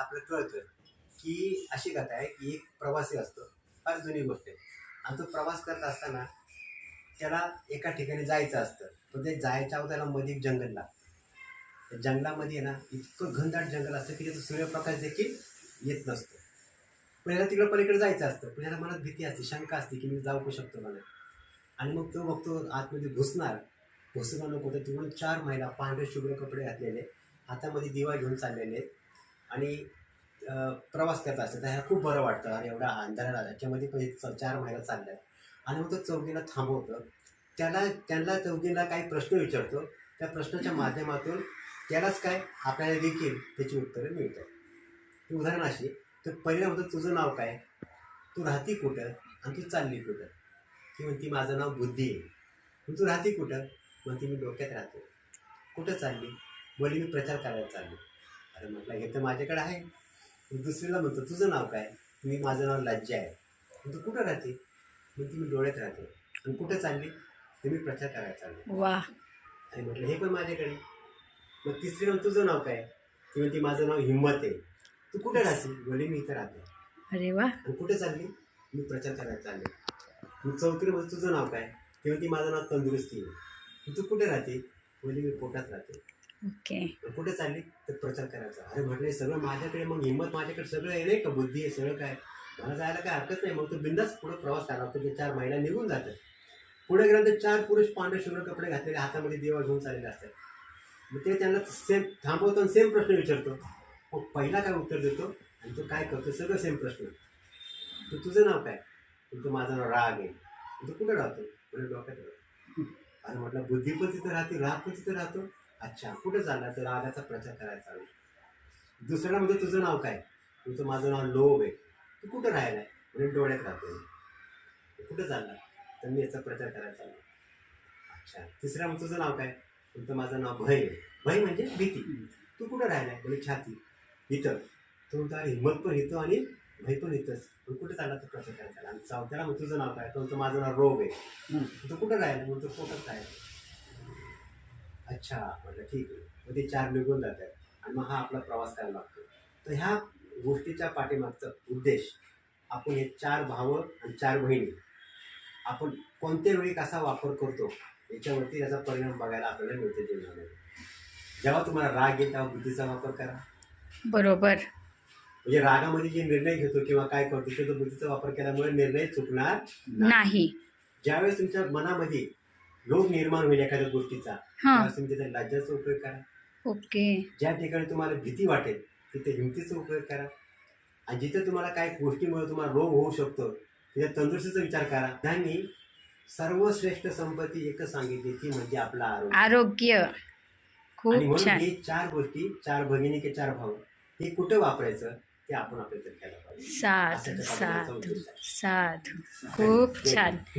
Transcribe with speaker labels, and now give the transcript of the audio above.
Speaker 1: आपलं कळतं की अशी कथा आहे की एक प्रवासी असतो. फार जुनी गोष्ट आहे. आणि तो प्रवास करत असताना त्याला एका ठिकाणी जायचं असतं. पण ते जायच्या अगोदर त्याला मध्ये एक जंगल लागतं. त्या जंगलामध्ये आहे ना इतकं घनदाट जंगल असतं की त्याचा सूर्यप्रकाश देखील येत नसतो. पण याला तिकडं पलीकडे जायचं असतं. पण याला मनात भीती असते शंका असते की मी जाऊ शकतो मला आणि मग तो बघतो आतमध्ये घुसणार. घुसणार नको तर तिकडून चार महिला पांढरे शुभ्र कपडे घातलेले हातामध्ये दिवा घेऊन चाललेले आणि प्रवास करत असतात. ह्या खूप बरं वाटतं. आणि एवढा अंधाराला त्याच्यामध्ये पण हे च- चार महिला चालल्या आणि मग तो चौकीला थांबवतो. त्याला त्यांना चौकीला काही प्रश्न विचारतो. त्या प्रश्नाच्या माध्यमातून त्यालाच काय आपल्याला देखील त्याची उत्तरं मिळतात. ती उदाहरण अशी. तर पहिलं होतं तुझं नाव काय? तू राहती कुठं? आणि तू चालली कुठं? ती म्हणती माझं नाव बुद्धी आहे. मग तू राहती कुठं? म्हणते मी डोक्यात राहतो. कुठं चालली? बोली मी प्रचार करायला चालली. अरे म्हटलं हे तर माझ्याकडे आहे. मग दुसरीला म्हणतो तुझं नाव काय? मी माझं नाव लज्जा आहे. मग तू कुठं राहते? म्हणते मी डोळ्यात राहते. आणि कुठं चालली? तर मी प्रचार करायला चालली.
Speaker 2: वा.
Speaker 1: आणि म्हटलं हे पण माझ्याकडे. मग तिसरी म्हणतो तुझं नाव काय? ती म्हणते माझं नाव हिंमत आहे. तू कुठे राहते? बोले मी इथं राहते.
Speaker 2: अरे वा.
Speaker 1: आणि कुठे चालली? मी प्रचार करायला चालले. मग चौथरी म्हणजे तुझं नाव काय? ती म्हणते माझं नाव तंदुरुस्ती आहे. मग तू कुठे राहते? बोली मी पोटात राहते.
Speaker 2: ओके.
Speaker 1: कुठे चालली? तर प्रचार करायचा. अरे म्हटलं सगळं माझ्याकडे मग हिंमत माझ्याकडे सगळं आहे नाही का बुद्धी आहे सगळं काय? मला जायला काय हरकत नाही. मग तो बिंदास पुढे प्रवास करावा ते चार महिला निघून जातात. पुढे गेल्यानंतर चार पुरुष पांढरे शुभ्र कपडे घातलेले हातामध्ये देवा घेऊन चाललेले असतात. मग ते त्यांना सेम थांबवतो आणि सेम प्रश्न विचारतो. मग पहिला काय उत्तर देतो? आणि तो काय करतो? सगळं सेम प्रश्न. तर तुझं नाव काय? तुमचं माझं नाव राग आहे. तू कुठे राहतो? म्हणजे डोक्यात राहतो. आणि म्हटलं बुद्धी पण तिथं राहते राग पण तिथं राहतो. अच्छा कुठं चालला तर रागाचा प्रचार दुसऱ्याला म्हणजे तुझं नाव काय? तुझं माझं नाव लोभ आहे. तू कुठं राहायला म्हणजे डोळ्यात राहतो कुठं चालला तर मी याचा प्रचार करायला चाललो अच्छा तिसऱ्या मग तुझं नाव काय? तुमचं माझं नाव भय आहे भय म्हणजे भीती. तू कुठं राहिलाय? म्हणजे छाती. इथं. तो म्हणतो अरे हिंमत पण येतो आणि भय पण येतच पण कुठे चालला तो प्रचार करायला? चालला आणि चौथ्याला मग तुझं नाव काय? तो म्हणतो माझं नाव रोग आहे. तू कुठं राहिला म्हणतो पोटात राहिला अच्छा म्हटलं ठीक आहे. मग ते चार निघून जातात आणि मग हा आपला प्रवास करायला लागतो. तर ह्या गोष्टीच्या पाठीमागचा उद्देश आपण हे चार भावं आणि चार बहिणी आपण कोणत्या वेळी कसा वापर करतो याच्यावरती त्याचा परिणाम बघायला आपल्याला मिळते जीवनामध्ये. जेव्हा तुम्हाला राग येईल तेव्हा बुद्धीचा वापर करा.
Speaker 2: बरोबर.
Speaker 1: म्हणजे रागामध्ये जे निर्णय घेतो किंवा काय करतो ते तो बुद्धीचा वापर केल्यामुळे निर्णय चुकणार
Speaker 2: नाही.
Speaker 1: ज्यावेळेस तुमच्या मनामध्ये लोभ निर्माण होईल एखाद्या गोष्टीचा
Speaker 2: हां.
Speaker 1: तुम्ही उपयोग करा.
Speaker 2: ओके.
Speaker 1: ज्या ठिकाणी तुम्हाला भीती वाटेल तिथे हिमतीचा उपयोग करा. आणि जिथे तुम्हाला काही गोष्टीमुळे तुम्हाला रोग होऊ शकतो तिथे तंदुरुस्तीचा विचार करा. त्यांनी सर्वश्रेष्ठ संपत्ती एकच सांगितली ती म्हणजे आपला आरोग्य.
Speaker 2: आरोग्य.
Speaker 1: आणि
Speaker 2: खूप
Speaker 1: म्हणून
Speaker 2: छान.
Speaker 1: हे चार गोष्टी चार भगिनी की चार भाऊ हे कुठे वापरायचं ते आपण आपल्या पाहिजे.
Speaker 2: साधू साधू
Speaker 1: उद्देश आहे.
Speaker 2: साधू. खूप छान.